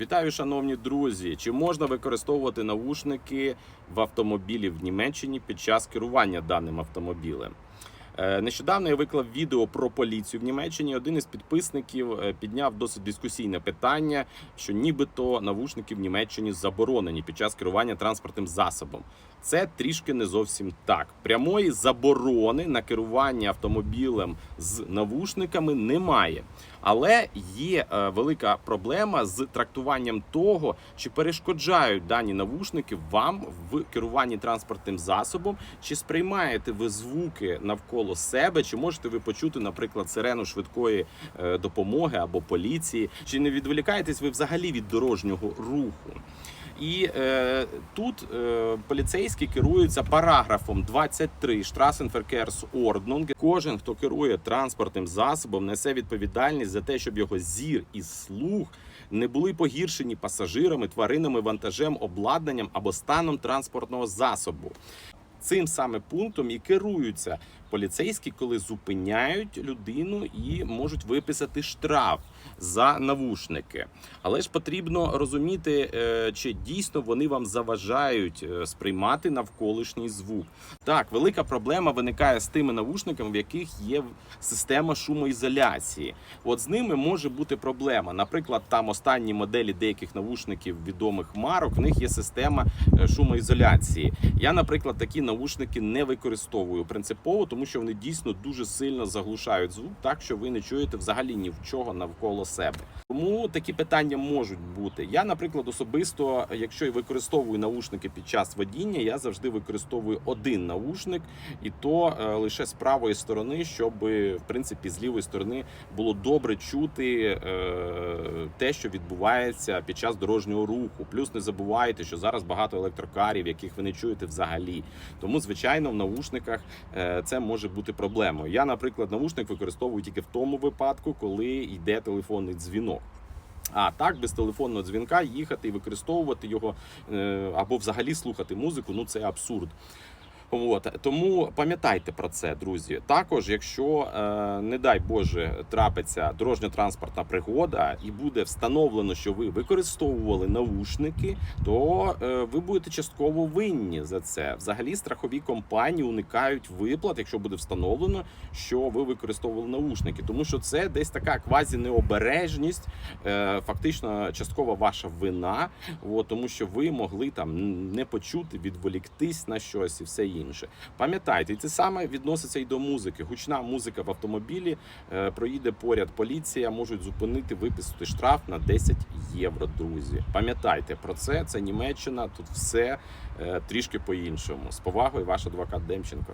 Вітаю, шановні друзі! Чи можна використовувати навушники в автомобілі в Німеччині під час керування даним автомобілем? Е, Нещодавно я виклав відео про поліцію в Німеччині. Один із підписників е, підняв досить дискусійне питання, що нібито навушники в Німеччині заборонені під час керування транспортним засобом. Це трішки не зовсім так. Прямої заборони на керування автомобілем з навушниками немає. Але є е, велика проблема з трактуванням того, чи перешкоджають дані навушники вам в керуванні транспортним засобом, чи сприймаєте ви звуки навколо себе, чи можете ви почути, наприклад, сирену швидкої е, допомоги або поліції, чи не відволікаєтесь ви взагалі від дорожнього руху. І е, тут е, поліцейські керуються параграфом 23 Straßenverkehrsordnung. Кожен, хто керує транспортним засобом, несе відповідальність за те, щоб його зір і слух не були погіршені пасажирами, тваринами, вантажем, обладнанням або станом транспортного засобу. Цим саме пунктом і керуються поліцейські, коли зупиняють людину і можуть виписати штраф за навушники. Але ж потрібно розуміти, е, чи дійсно вони вам заважають е, сприймати навколишній звук. Так, велика проблема виникає з тими навушниками, в яких є система шумоізоляції. От з ними може бути проблема. Наприклад, там останні моделі деяких навушників відомих марок, в них є система е, шумоізоляції. Я, наприклад, такі навушники не використовую принципово, тому що вони дійсно дуже сильно заглушають звук, так що ви не чуєте взагалі ні в чого навколо себе. Тому такі питання можуть бути. Я, наприклад, особисто, якщо і використовую наушники під час водіння, я завжди використовую один наушник, і то е, лише з правої сторони, щоб в принципі з лівої сторони було добре чути е, те, що відбувається під час дорожнього руху. Плюс не забувайте, що зараз багато електрокарів, яких ви не чуєте взагалі. Тому, звичайно, в наушниках е, це може бути проблемою. Я, наприклад, наушник використовую тільки в тому випадку, коли йде телефонний дзвінок. А так без телефонного дзвінка їхати і використовувати його е, або взагалі слухати музику ну це абсурд. От тому пам'ятайте про це, друзі. Також, якщо е, не дай Боже трапиться дорожньо-транспортна пригода і буде встановлено, що ви використовували навушники, то е, ви будете частково винні за це. Взагалі, страхові компанії уникають виплат, якщо буде встановлено, що ви використовували навушники, тому що це десь така квазі-необережність, е, фактично часткова ваша вина, тому що ви могли там не почути, відволіктись на щось і все інше. Пам'ятайте, це саме відноситься і до музики. Гучна музика в автомобілі е, проїде поряд поліція, можуть зупинити, виписати штраф на 10 євро. Друзі, пам'ятайте про це. Це Німеччина. Тут все е, трішки по іншому. З повагою, ваш адвокат Демченко.